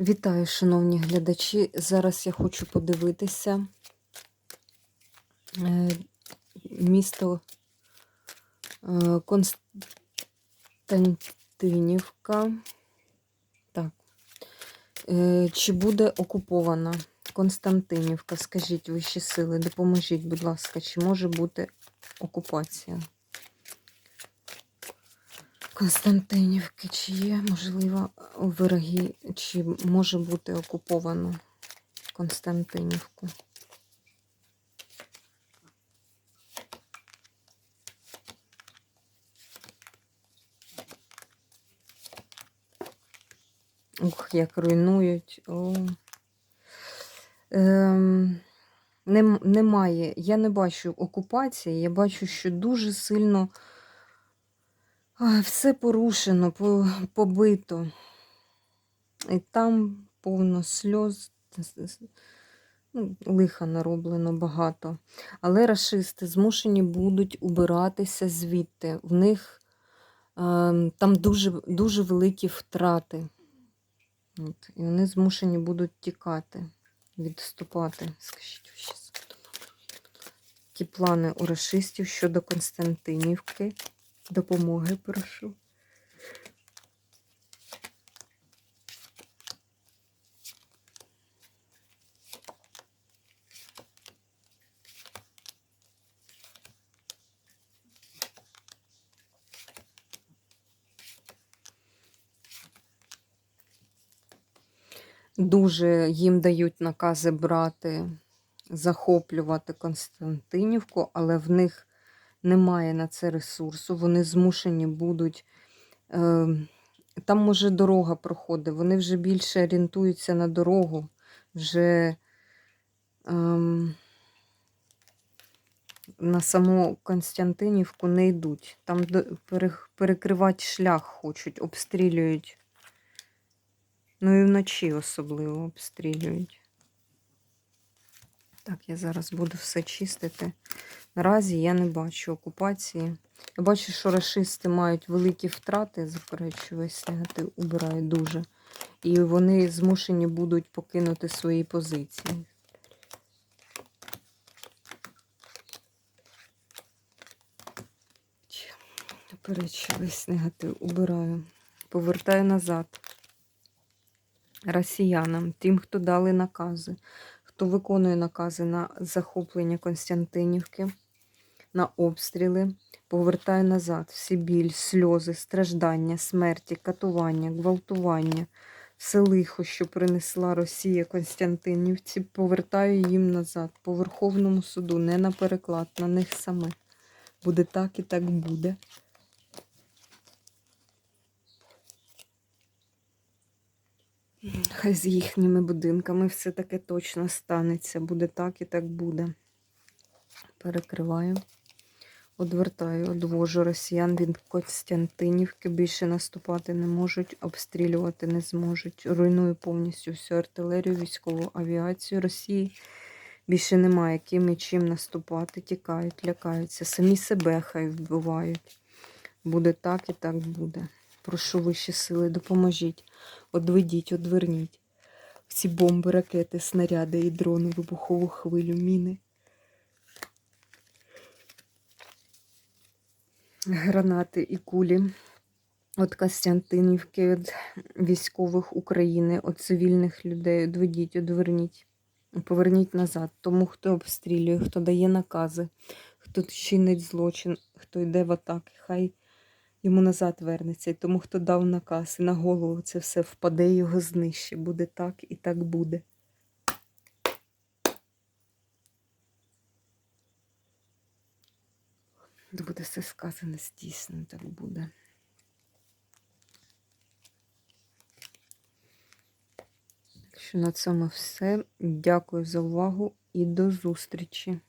Вітаю, шановні глядачі. Зараз я хочу подивитися е, місто е, Константинівка. Так. Е, Чи буде окупована Константинівка? Скажіть вищі сили, допоможіть, будь ласка, чи може бути окупація? Константинівки, чи є, можливо, вороги, чи може бути окуповано Константинівку? Ух, як руйнують. О. Ем, нем, немає, я не бачу окупації, я бачу, що дуже сильно. Все порушено, побито. І там повно сльоз, ну, лиха нароблено багато. Але рашисти змушені будуть убиратися звідти. В них е, там дуже, дуже великі втрати. От, і вони змушені будуть тікати, відступати. Скажіть, ви плани у рашистів щодо Константинівки? Допомоги прошу. Дуже їм дають накази брати, захоплювати Константинівку, але в них немає на це ресурсу. Вони змушені будуть. Е, там може дорога проходить, вони вже більше орієнтуються на дорогу, вже ем, на саму Константинівку не йдуть. Там перекривати шлях хочуть, обстрілюють. Ну і вночі особливо обстрілюють. Так, я зараз буду все чистити. Наразі я не бачу окупації. Я бачу, що рашисти мають великі втрати, заперечую, весь негатив убираю дуже. І вони змушені будуть покинути свої позиції. Заперечую, весь негатив убираю. Повертаю назад. Росіянам, тим, хто дали накази, хто виконує накази на захоплення Константинівки, на обстріли, повертаю назад всі біль, сльози, страждання, смерті, катування, гвалтування, все лихо, що принесла Росія Константинівці, повертаю їм назад, по Верховному суду, не на переклад, на них саме. Буде так і так буде. Хай з їхніми будинками все таке точно станеться. Буде так і так буде. Перекриваю. Одвертаю, одвожу росіян від Константинівки. Більше наступати не можуть, обстрілювати не зможуть. Руйную повністю всю артилерію, військову авіацію Росії. Більше немає ким і чим наступати. Тікають, лякаються. Самі себе хай вбивають. Буде так і так буде. Прошу вищі сили, допоможіть. Одведіть, одверніть. Всі бомби, ракети, снаряди і дрони, вибухову хвилю, міни. Гранати і кулі від Костянтинівки, від військових України, від цивільних людей. Одведіть, одверніть. Поверніть назад. Тому, хто обстрілює, хто дає накази, хто чинить злочин, хто йде в атаки, хай йому назад вернеться. І тому, хто дав наказ і на голову це все впаде його знищить. Буде так і так буде. Буде все сказане, здійснено, так буде. Що на цьому все. Дякую за увагу і до зустрічі!